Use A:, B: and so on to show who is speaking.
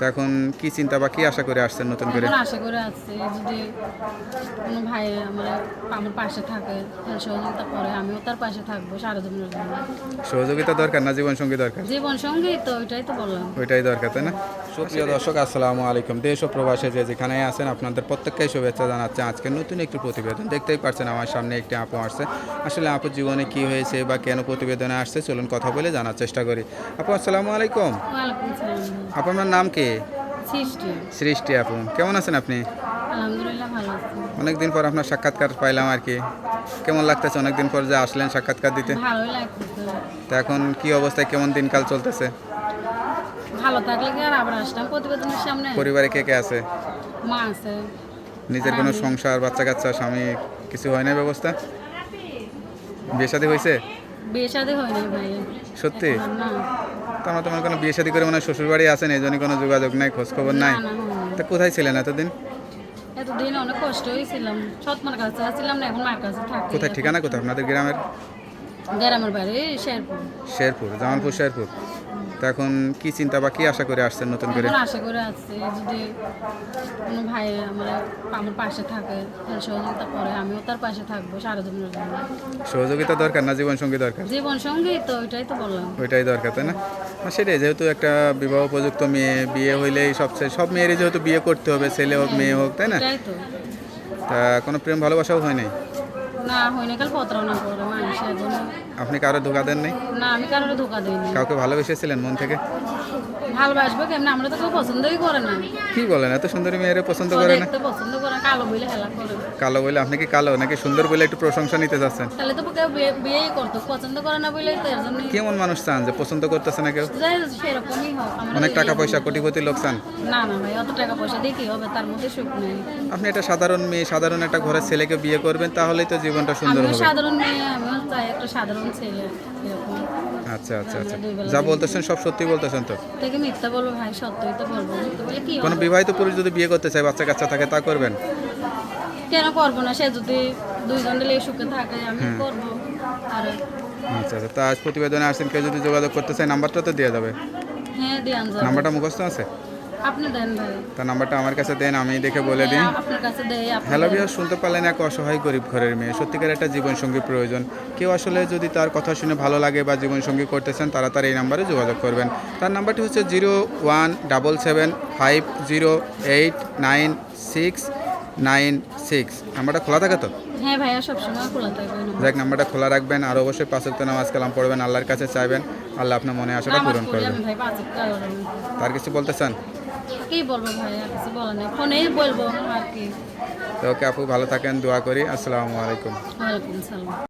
A: তো এখন কি চিন্তা বা কি আশা করে আসছেন নতুন করে?
B: আশা করে আসছে যদি কোনো ভাই আমার আমার পাশে থাকে তার সহযোগিতা করে আমিও তার পাশে থাকব সারা জীবনের জন্য।
A: সহযোগিতা দরকার না জীবন সঙ্গী দরকার?
B: জীবন সঙ্গী তো ওইটাই তো বললাম।
A: ওইটাই দরকার তাই না? সুপ্রিয় দর্শক আসসালামু আলাইকুম। দেশ ও প্রবাসে যে যেখানে আছেন আপনাদের প্রত্যেককেই শুভেচ্ছা জানাচ্ছে। আজকে নতুন একটি প্রতিবেদন দেখতেই পারছেন আমার সামনে একটি আপু আসছে। আসলে আপুর জীবনে কি হয়েছে বা কেন প্রতিবেদনে আসছে চলুন কথা বলে জানার চেষ্টা করি। আপু আসসালামু আলাইকুম। আপনার নাম কি?
B: সৃষ্টি।
A: সৃষ্টি আপু কেমন আছেন আপনি? অনেকদিন পর আপনার সাক্ষাৎকার পাইলাম আর কি। কেমন লাগতেছে অনেকদিন পর যে আসলেন সাক্ষাৎকার দিতে? তো এখন কি অবস্থায় কেমন দিনকাল চলতেছে?
B: ভালো থাকলে কি আর আবার আসলাম প্রতিবেদনের সামনে?
A: পরিবারে কে কে আছে?
B: মা আছে।
A: নিজের কোনো সংসার বাচ্চা কাচ্চা স্বামী কিছু হয় না ব্যবস্থা? বিয়ে শাদী হয়েছে
B: বিয়ে শাদী হয়নি ভাই।
A: সত্যি?
B: না।
A: তো আমরা তোমার কোনো বিয়ে শাদী করে মানে শ্বশুর বাড়ি আসেনি? এই জন্য কোনো যোগাযোগ নাই খোঁজ খবর নাই। তা কোথায় ছিলেন এতদিন?
B: এতদিন অনেক কষ্ট হয়েছিলাম। সৎমার কাছে আসছিলাম না এখন মার কাছে থাকি।
A: কোথায়? ঠিকানা কোথায় আপনাদের গ্রামের?
B: গ্রামের বাড়ি শেরপুর।
A: শেরপুর জামালপুর শেরপুর। তো এখন কি চিন্তা বা কি আশা করে আসছেন নতুন করে?
B: আশা করে আসছি যদি কোনো ভাই আমার আমার পাশে থাকে তার সহযোগিতা করে আমিও তার পাশে থাকব সারা জীবনের জন্য।
A: সহযোগিতা দরকার না জীবন সঙ্গী দরকার?
B: জীবন সঙ্গী তো ওইটাই তো বললাম।
A: ওইটাই দরকার তাই না? সেটাই যেহেতু একটা বিবাহ উপযুক্ত মেয়ে বিয়ে হইলেই সবচেয়ে সব মেয়েরই যেহেতু বিয়ে করতে হবে ছেলে হোক মেয়ে হোক তাই না?
B: তা
A: কোনো প্রেম ভালোবাসাও হয় নাই?
B: না প্রতারণা করে
A: আপনি কারও ধোকা দেন নাই
B: না আমি কারোর ধোকা দিইনি।
A: কাউকে ভালোবেসেছিলেন মন থেকে?
B: ভালোবাসবো কেমন? আমরা তো কেউ পছন্দই করে না।
A: কি বলেন এত সুন্দরী মেয়েরে পছন্দ করে না?
B: দেখতে পছন্দ করে না, কালো বইলে হেলা করে।
A: কালো বলে আপনি কি কালো নাকি সুন্দর বলে একটু প্রশংসা নিতে চাচ্ছেন
B: তাহলে তো কেউ বিয়ে- বিয়েই করতো পছন্দ করে না বলেই তো এর জন্য
A: কেমন মানুষ চান যে পছন্দ করতেছে না কেউ?
B: সেরকমই হোক আমরা
A: অনেক টাকা পয়সা কোটিপতি লোক চান?
B: না না ভাই অত টাকা পয়সা দিয়ে কি হবে? তার মধ্যে সুখ নেই।
A: আপনি একটা সাধারণ মেয়ে সাধারণ একটা ঘরের ছেলেকে বিয়ে করবেন তাহলেই তো জীবনটা সুন্দর হবে।
B: সাধারণ মেয়ে আমিও চাই একটা সাধারণ ছেলে এরকম।
A: আচ্ছা আচ্ছা আচ্ছা। যা বলতেছেন সব সত্যি বলতেছেন তো?
B: থেকে মিথ্যা বলব ভাই সত্যই তো বলব মিথ্যা বলে কি
A: কোনো বিবাহিত পুরুষ যদি বিয়ে করতে চায় বাচ্চা কাচ্চা থাকে তা করবেন?
B: কেন করব না? সে যদি দুইজন মিলে সুখে থাকে আমি করব। আর
A: আচ্ছা আচ্ছা। তা আজ প্রতিবেদনে আসছেন কেউ যদি যোগাযোগ করতে চায় নাম্বারটা তো দেওয়া যাবে।
B: হ্যাঁ যাবে
A: নাম্বারটা মুখস্থ আছে?
B: আপনি দেন ভাই।
A: তা নাম্বারটা আমার কাছে দেন আমি দেখে বলে দিই।
B: হ্যাঁ, আপনার কাছে দেই
A: হ্যালো
B: দেন।
A: বিহার শুনতে পারলেন এক অসহায় গরিব ঘরের মেয়ে। সত্যিকার একটা জীবনসঙ্গী প্রয়োজন। কেউ আসলে যদি তার কথা শুনে ভালো লাগে বা জীবনসঙ্গী করতেছেন তারা তার এই নাম্বারে যোগাযোগ করবেন। তার নাম্বারটি হচ্ছে zero one double seven five zero eight nine six nine six. নাম্বারটা খোলা থাকে তো?
B: হ্যাঁ ভাইয়া সবসময় খোলা থাকবে
A: যাক নাম্বারটা খোলা রাখবেন আর অবশ্যই পাঁচক নামাজ কালাম পড়বেন আল্লাহর কাছে চাইবেন। আল্লাহ আপনার মনে আশাটা পূরণ করবেন। তার কিছু বলতে চান?
B: কি বলব ভাই আর কিছু বলার নেই। ফোনেই বলব আর কি।
A: ওকে আপু ভালো থাকেন দোয়া করি। আসসালামু আলাইকুম।
B: ওয়ালাইকুম সালাম